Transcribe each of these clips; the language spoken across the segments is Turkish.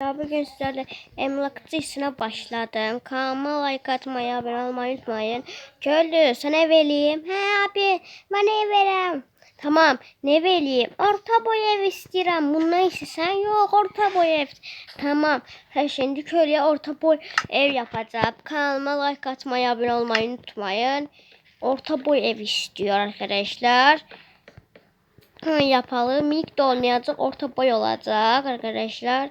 Ya bugün sizlerle emlakçı işine başladım. Kanalıma like atmayı, abone olmayı unutmayın. Köylü sana vereyim? He abi ben ne vereyim? Tamam ne vereyim? Orta boy ev istiyorum. Bundan sen yok orta boy ev. Tamam. Ha, şimdi köylüye orta boy ev yapacağım. Kanalıma like atmayı, abone olmayı unutmayın. Orta boy ev istiyor arkadaşlar. Ha, yapalım. İlk de olmayacak. Orta boy olacak arkadaşlar.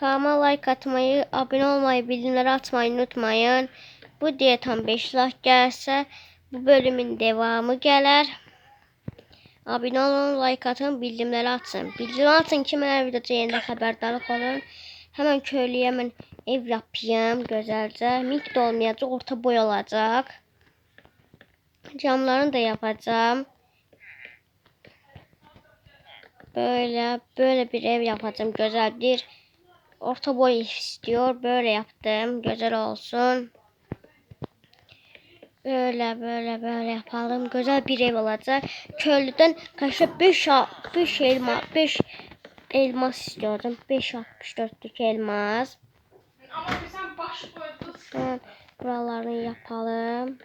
Kanalıma like atmayı, abone olmayı, bildirimleri atmayı unutmayın. Bu diye tam 5 like gelse bu bölümün devamı gelir. Abone olun, like atın, bildirimleri atın. Bildirim atın ki mən video yayında xəbərdarlıq olun. Hemen köylüye hemen ev yapayım. Mik de olmayacak, orta boy olacak. Camlarını da yapacağım. Böyle böyle bir ev yapacağım. Güzel bir orta boy istiyor. Böyle yaptım. Güzel olsun. Böyle böyle böyle yapalım. Güzel bir ev olacak. Köylüden kaşık 5 5 elma 5 elmas istiyordum. 5 64'lük elmas. Ama sen baş. Evet, buralarını yapalım.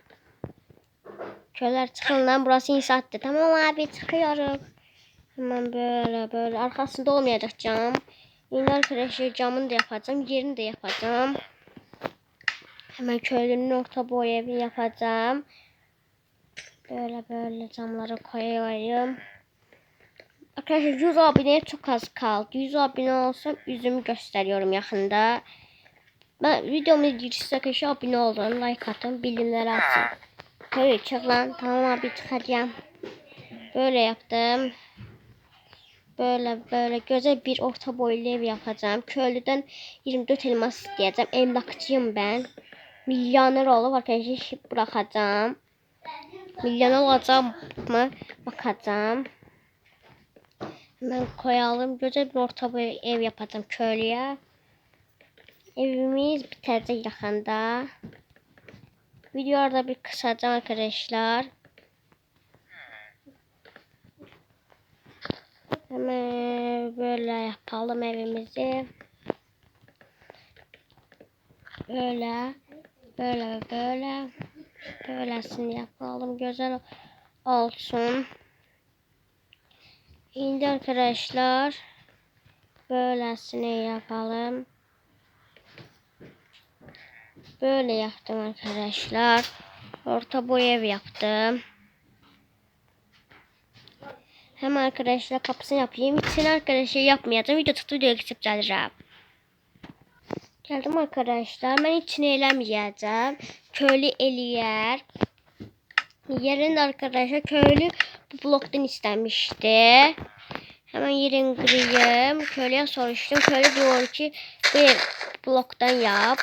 Köyler çıkın lan burası inşaattı. Tamam abi çıkıyorum. Hemen böyle böyle arkasında olmayacak cam. Yine arkadaşlar camını da yapacağım. Yerini de yapacağım. Hemen köylünün orta boy evini yapacağım. Böyle böyle camları koyuyorum. Arkadaşlar 100 aboneye çok az kaldı. 100 abone olsam yüzümü gösteriyorum yakında. Ben videomu girişte arkadaşlar abone olun, like atın, bildirimleri atın. Köy çık lan. Tamam abi çıkacağım. Böyle yaptım. Böyle böyle güzel bir orta boylu ev yapacağım. Köylüden 24 elmas isteyeceğim. Emlakçıyım ben. Milyoner olup arkadaşlar bırakacağım. Milyoner olacağım mı? Bakacağım. Hemen koyalım. Güzel bir orta boy ev yapacağım köylüye. Evimiz bitecek yakında. Videoda bir kısacağım arkadaşlar. Hemen böyle yapalım evimizi. Böyle, böyle, böyle. Böylesini yapalım. Güzel olsun. Şimdi arkadaşlar böylesini yapalım. Böyle yaptım arkadaşlar. Orta boy ev yaptım. Hem arkadaşlar kapısını yapayım. İçini arkadaşlar yapmayacağım. Video tuttu videoya geçip geleceğim. Geldim arkadaşlar. Ben içini elemeyeceğim. Köylü eliyer. Yerinde arkadaşlar köylü bu bloktan istemişti. Hemen yerin kırayım. Köylüye soruştum. Köylü diyor ki bir bloktan yap.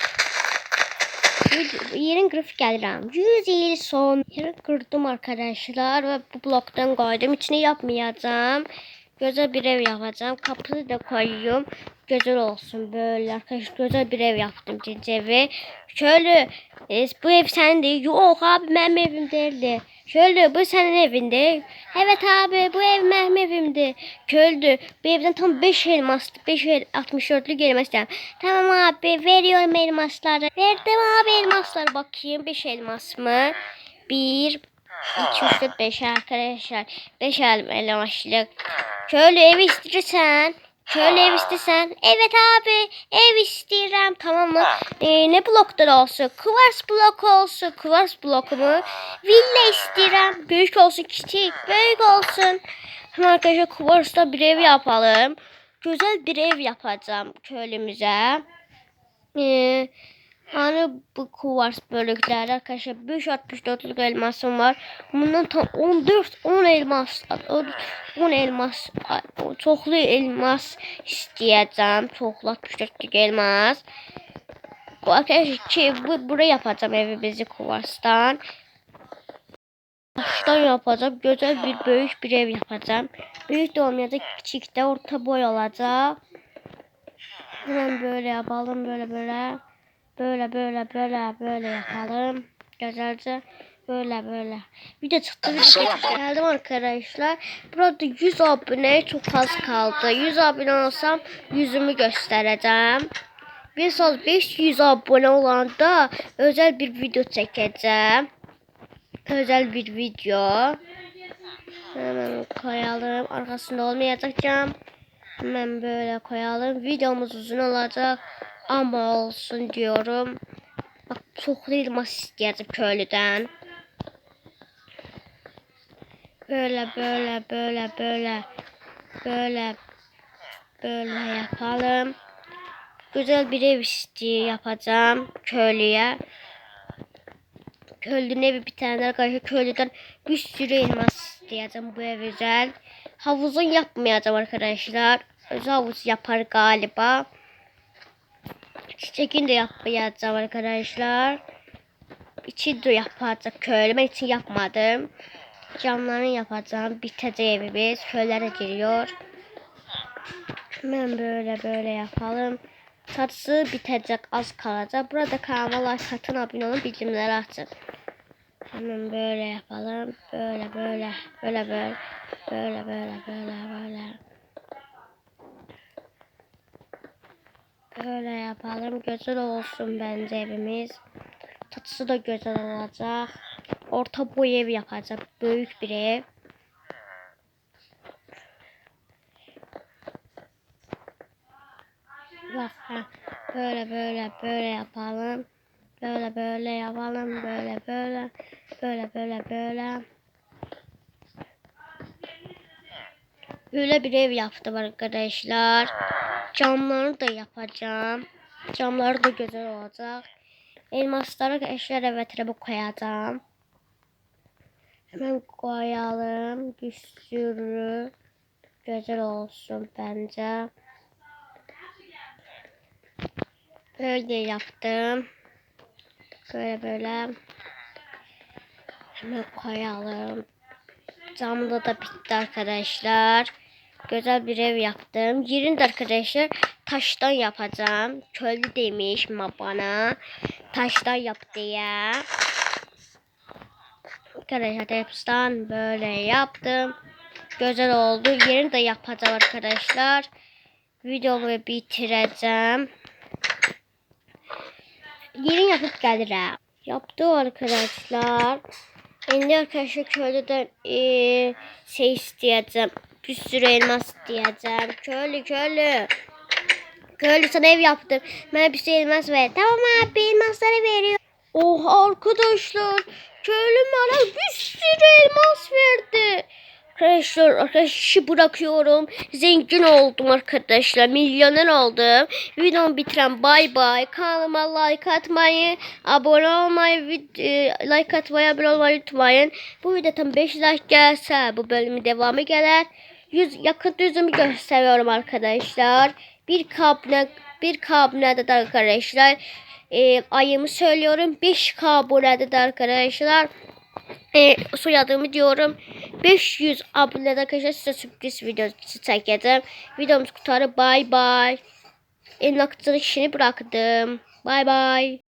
Yerin grafik gelirəm. 100 il son yeri kırdım arkadaşlar ve bu bloktan koydum. İçine yapmayacağım. Güzel bir ev yapacağım. Kapıyı da koyuyorum. Güzel olsun böyle arkadaşlar. Güzel bir ev yaptım cici. Şöyle e, bu ev sende. Yok abi benim evim değildi. Şöyle bu senin evinde. Evet abi bu ev benim evimdi. Köldü. Bu evden tam 5 elmas. 5 el, 64'lük elmas istedim. Tamam abi veriyorum elmasları. Verdim abi elmasları bakayım. 5 elmas mı? 1 2 3 4 5 arkadaşlar. 5 elmaslık. Köylü ev istiyorsan. Köylü ev istesen. Evet abi ev istiyorum tamam mı? Ee, ne bloklar olsun? Kuvars blok olsun. Kuvars bloku mu? Villa istiyorum. Büyük olsun küçük. Büyük olsun. Hemen arkadaşlar Kuvars'ta bir ev yapalım. Güzel bir ev yapacağım köylümüze. Ee, hani bu kuvars bölükleri arkadaşlar 564'lük elmasım var. Bundan tam 14 10 elmas 10 elmas çoxlu elmas istəyəcəm. Çoxlu 64'lük elmas. Bu arkadaşlar ki bu buraya yapacağım evimizi kuvarstan. Taştan yapacağım. Güzel bir büyük bir ev yapacağım. Büyük de olmayacak. Küçük de orta boy olacak. Hemen böyle yapalım. Böyle böyle. Böyle böyle böyle böyle yapalım. Güzelce. Böyle böyle. Bir de çıktı bir de. Geldim arkadaşlar. Burada 100 abone çok az kaldı. 100 abone olsam yüzümü göstereceğim. Bir son 500 abone olanda özel bir video çekeceğim. Özel bir video. Hemen koyalım. Arkasında olmayacak cam. Hemen böyle koyalım. Videomuz uzun olacak. Ama olsun diyorum. Bak çok elmas isteyeceğim köylüden. Böyle böyle böyle böyle böyle böyle yapalım. Güzel bir ev isteği yapacağım köylüye. Köylünün evi tane arkadaşlar köylüden bir sürü elmas isteyeceğim bu ev özel. Havuzun yapmayacağım arkadaşlar. Özel havuz yapar galiba. Çiçekin de yapmayacağım arkadaşlar. İçi de yapacak köylü. Ben için yapmadım. Camlarını yapacağım. Bitecek evimiz. Köylere giriyor. Hemen böyle böyle yapalım. Satısı bitecek az kalacak. Burada kanalıma like atın abone olun bildirimleri açın. Hemen böyle yapalım. Böyle böyle böyle böyle böyle böyle böyle böyle. Böyle yapalım. Güzel olsun bence evimiz. Çatısı da güzel olacak. Orta boy ev yapacak. Büyük bir ev. Bak ha. Böyle böyle böyle yapalım. Böyle böyle yapalım. Böyle böyle. Böyle böyle böyle. Böyle bir ev yaptım arkadaşlar. Camlarını da yapacağım. Camları da güzel olacak. Elmasları eşler evet bu koyacağım. Hemen koyalım. Bir güzel olsun bence. Böyle yaptım. Böyle böyle. Hemen koyalım. Camda da bitti arkadaşlar. Güzel bir ev yaptım. Yerini de arkadaşlar taştan yapacağım. Köylü demiş bana. Taştan yap diye. Arkadaşlar taştan böyle yaptım. Güzel oldu. Yerini de yapacağım arkadaşlar. Videomu bitireceğim. Yerini yapıp gelirim. Yaptı arkadaşlar. Şimdi arkadaşlar köylüden eee, şey isteyeceğim. Bir sürü elmas isteyeceğim. Köylü köylü. Köylü sana ev yaptım. Bana bir sürü elmas ver. Tamam abi elmasları veriyor. Oha arkadaşlar. Köylü bana bir sürü elmas verdi. Arkadaşlar işi bırakıyorum. Zengin oldum arkadaşlar. Milyoner oldum. Videomu bitiren bay bay. Kanalıma like atmayı, abone olmayı, e, like atmayı, abone olmayı unutmayın. Bu video tam 5 like gelse bu bölümün devamı gelir. Yüz, yakın yüzümü gösteriyorum arkadaşlar. Bir kabine bir kabinede de arkadaşlar. E, ayımı söylüyorum. 5 abonede de arkadaşlar e, soyadımı diyorum. 500 abonede arkadaşlar size sürpriz videosu çekeceğim. Videomuz kurtarı. Bay bay. Aktarı işini bıraktım. Bay bay.